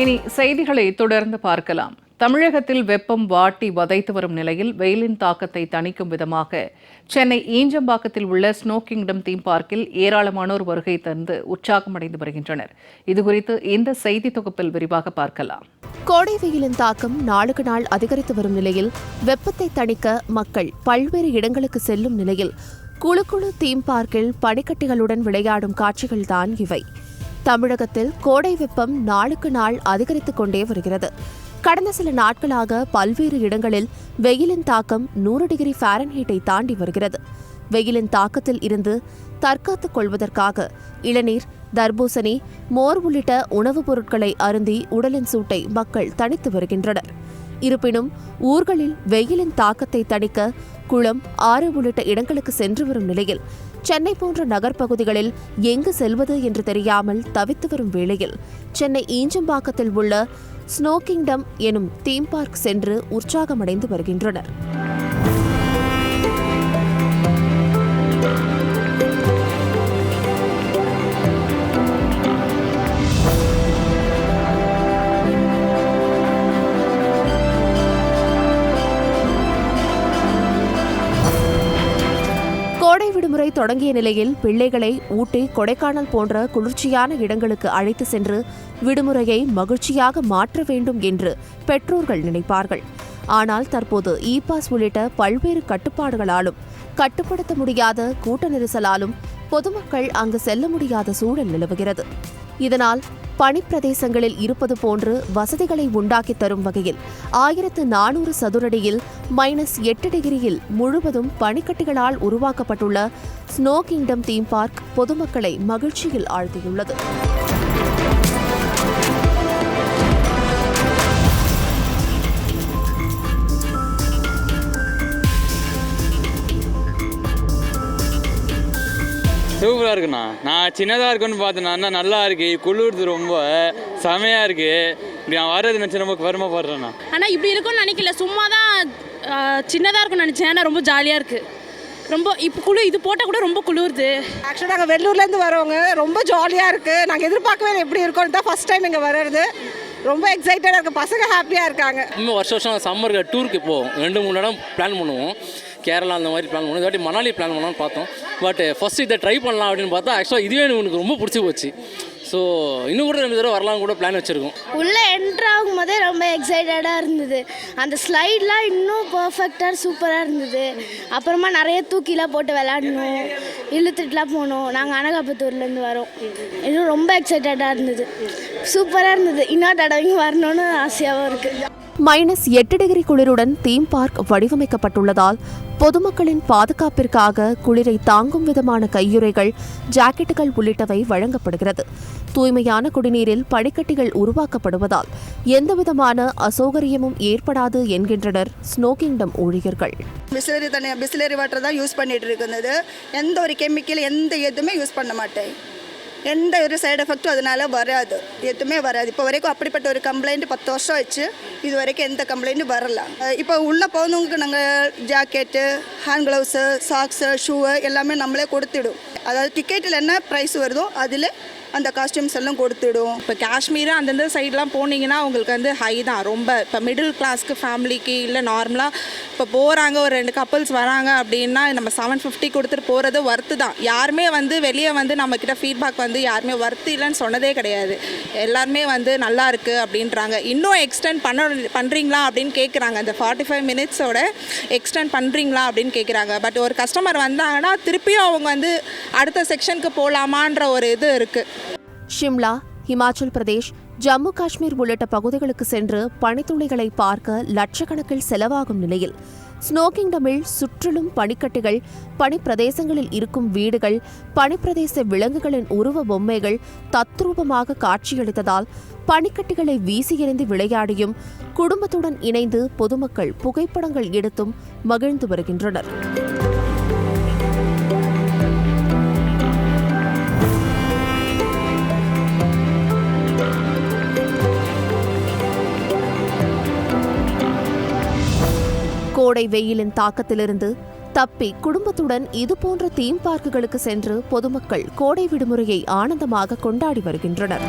இனி செய்திகளை தொடர்ந்து பார்க்கலாம். தமிழகத்தில் வெப்பம் வாட்டி வதைத்து வரும் நிலையில் வெயிலின் தாக்கத்தை தணிக்கும் விதமாக சென்னை ஈஞ்சம்பாக்கத்தில் உள்ள ஸ்னோ கிங்டம் தீம் பார்க்கில் ஏராளமானோர் வருகை தந்து உற்சாகமடைந்து வருகின்றனர். இதுகுறித்து இந்த செய்தி தொகுப்பில் விரிவாக பார்க்கலாம். கோடை வெயிலின் தாக்கம் நாளுக்கு நாள் அதிகரித்து வரும் நிலையில் வெப்பத்தை தணிக்க மக்கள் பல்வேறு இடங்களுக்கு செல்லும் நிலையில் குழு குழு தீம் பார்க்கில் பனிக்கட்டிகளுடன் விளையாடும் காட்சிகள்தான் இவை. தமிழகத்தில் கோடை வெப்பம் நாளுக்கு நாள் அதிகரித்துக் கொண்டே வருகிறது. கடந்த சில நாட்களாக பல்வேறு இடங்களில் வெயிலின் தாக்கம் நூறு டிகிரி ஃபாரன்ஹீட்டை தாண்டி வருகிறது. வெயிலின் தாக்கத்தில் இருந்து தற்காத்துக் கொள்வதற்காக இளநீர் தர்பூசணி மோர் உள்ளிட்ட உணவுப் பொருட்களை அருந்தி உடலின் சூட்டை மக்கள் தணித்து வருகின்றனர். இருப்பினும் ஊர்களில் வெயிலின் தாக்கத்தை தணிக்க குளம் ஆறு உள்ளிட்ட இடங்களுக்கு சென்று வரும் நிலையில் சென்னை போன்ற நகர்ப்பகுதிகளில் எங்கு செல்வது என்று தெரியாமல் தவித்து வரும் வேளையில் சென்னை ஈஞ்சம்பாக்கத்தில் உள்ள ஸ்னோ கிங்டம் எனும் தீம் பார்க் சென்று உற்சாகமடைந்து வருகின்றனர். விடுமுறை தொடங்கிய நிலையில் பிள்ளைகளை ஊட்டி கொடைக்கானல் போன்ற குளிர்ச்சியான இடங்களுக்கு அழைத்து சென்று விடுமுறையை மகிழ்ச்சியாக மாற்ற வேண்டும் என்று பெற்றோர்கள் நினைப்பார்கள். ஆனால் தற்போது இ பாஸ் உள்ளிட்ட பல்வேறு கட்டுப்பாடுகளாலும் கட்டுப்படுத்த முடியாத கூட்ட நெரிசலாலும் பொதுமக்கள் அங்கு செல்ல முடியாத சூழல் நிலவுகிறது. இதனால் பனிப்பிரதேசங்களில் இருப்பது போன்று வசதிகளை உண்டாக்கித் தரும் வகையில் ஆயிரத்து நானூறு சதுரடியில் மைனஸ் எட்டு டிகிரியில் முழுவதும் பனிக்கட்டிகளால் உருவாக்கப்பட்டுள்ள ஸ்னோ கிங்டம் தீம் பார்க் பொதுமக்களை மகிழ்ச்சியில் ஆழ்த்தியுள்ளது. சூப்பராக இருக்குண்ணா. நான் சின்னதாக இருக்குன்னு பார்த்தேண்ணா அண்ணா நல்லா இருக்கு. குளிருது ரொம்ப. செமையாக இருக்கு. இப்படி நான் வர்றது நினச்சி ரொம்ப பெருமைப்படுறேண்ணா. ஆனால் இப்படி இருக்கும்னு நினைக்கல. சும்மா தான் சின்னதாக இருக்கும்னு நினச்சேன். ஆனால் ரொம்ப ஜாலியாக இருக்குது ரொம்ப இப்போ குளு இது போட்டால் கூட ரொம்ப குளிருது. ஆக்சுவலாக நாங்கள் வெள்ளூர்லேருந்து வரவங்க ரொம்ப ஜாலியாக இருக்குது நாங்கள் எதிர்பார்க்கவே இல்லை எப்படி இருக்கோன்னு தான் ஃபஸ்ட் டைம் இங்கே வர்றது. ரொம்ப எக்ஸைட்டடாக இருக்குது பசங்க ஹாப்பியாக இருக்காங்க. இன்னும் வருஷம் வருஷம் சம்மருக்கு டூருக்கு போவோம். ரெண்டு மூணு இடம் பிளான் பண்ணுவோம். கேரளா அந்த மாதிரி பிளான் பண்ணோம். இந்த வாட்டி மணாலி பிளான் பண்ணலாம்னு பார்த்தோம். பட் ஃபஸ்ட்டு eh, இதை ட்ரை பண்ணலாம் அப்படின்னு பார்த்தா ஆக்சுவலாக இதுவே எனக்கு ரொம்ப பிடிச்சி போச்சு. ஸோ இன்னும் கூட ரெண்டு தடவை வரலாம் கூட பிளான் வச்சுருக்கோம். உள்ளே என்ட்ரு ஆகும் போதே ரொம்ப எக்ஸைட்டடாக இருந்தது. அந்த ஸ்லைட்லாம் இன்னும் பர்ஃபெக்டாக சூப்பராக இருந்தது. அப்புறமா நிறைய தூக்கிலாம் போட்டு விளாடணும் இழுத்துட்டுலாம் போனோம். நாங்கள் அனகாபத்தூர்லேருந்து வரோம். இன்னும் ரொம்ப எக்ஸைட்டடாக இருந்தது. சூப்பராக இருந்தது. இன்னொரு தடவைங்க வரணும்னு ஆசையாகவும் இருக்குது மைனஸ் எட்டு டிகிரி குளிருடன் தீம் பார்க் வடிவமைக்கப்பட்டுள்ளதால் பொதுமக்களின் பாதுகாப்பிற்காக குளிரை தாங்கும் விதமான கையுறைகள் ஜாக்கெட்டுகள் உள்ளிட்டவை வழங்கப்படுகிறது. தூய்மையான குடிநீரில் பனிக்கட்டிகள் உருவாக்கப்படுவதால் எந்தவிதமான அசௌகரியமும் ஏற்படாது என்கின்றனர் ஸ்னோ கிங்டம் ஊழியர்கள். பிஸ்லரி தண்ணி பிஸ்லரி வாட்டர் தான் யூஸ் பண்ணிட்டு இருக்கிறது எந்த ஒரு கெமிக்கல் எந்த எதுவுமே யூஸ் பண்ண மாட்டேன். எந்த ஒரு சைடு எஃபெக்ட்டும் அதனால வராது எதுவுமே வராது இப்போ வரைக்கும் அப்படிப்பட்ட ஒரு கம்ப்ளைண்ட் பத்து வருஷம் ஆச்சு இது வரைக்கும் எந்த கம்ப்ளைண்ட்டும் வரல அஹ் இப்போ உள்ளே போனவங்களுக்கு நாங்கள் jacket hand gloves socks shoe எல்லாமே நம்மளே கொடுத்துடும் அதாவது டிக்கெட்டில் என்ன ப்ரைஸ் வருதோ அதில் அந்த காஸ்டியூம்ஸ் எல்லாம் கொடுத்துடும். இப்போ காஷ்மீர் அந்தந்த சைட்லாம் போனீங்கன்னா உங்களுக்கு வந்து ஹை தான். ரொம்ப இப்போ மிடில் கிளாஸ்க்கு ஃபேமிலிக்கு இல்லை நார்மலாக இப்போ போகிறாங்க ஒரு ரெண்டு கப்பல்ஸ் வராங்க அப்படின்னா நம்ம செவன் ஃபிஃப்டி கொடுத்துட்டு போகிறது ஒர்த்து தான். யாருமே வந்து வெளியே வந்து நம்மக்கிட்ட ஃபீட்பேக் வந்து யாருமே ஒர்த்து இல்லைன்னு சொன்னதே கிடையாது. எல்லாருமே வந்து நல்லா இருக்குது அப்படின்றாங்க. இன்னும் எக்ஸ்டெண்ட் பண்ண பண்ணுறீங்களா அப்படின்னு கேட்குறாங்க அந்த ஃபார்ட்டி ஃபைவ் மினிட்ஸோட எக்ஸ்டெண்ட் பண்ணுறீங்களா அப்படின்னு கேட்குறாங்க பட் ஒரு கஸ்டமர் வந்தாங்கன்னா திருப்பியும் அவங்க வந்து அடுத்த செக்ஷனுக்கு போகலாமான்ற ஒரு இது இருக்குது ஷிம்லா ஹிமாச்சல் பிரதேஷ் ஜம்மு காஷ்மீர் உள்ளிட்ட பகுதிகளுக்கு சென்று பனித்துளிகளை பார்க்க லட்சக்கணக்கில் செலவாகும் நிலையில் ஸ்னோ கிங்டமில் சுற்றிலும் பனிக்கட்டிகள் பனிப்பிரதேசங்களில் இருக்கும் வீடுகள் பனிப்பிரதேச விலங்குகளின் உருவ பொம்மைகள் தத்ரூபமாக காட்சியளித்ததால் பனிக்கட்டிகளை வீசி எறிந்து விளையாடியும் குடும்பத்துடன் இணைந்து பொதுமக்கள் புகைப்படங்கள் எடுத்தும் மகிழ்ந்து வருகின்றனர். கோடை வெயிலின் தாக்கத்திலிருந்து தப்பி குடும்பத்துடன் இதுபோன்ற தீம் பார்க்குகளுக்கு சென்று பொதுமக்கள் கோடை விடுமுறையை ஆனந்தமாக கொண்டாடி வருகின்றனர்.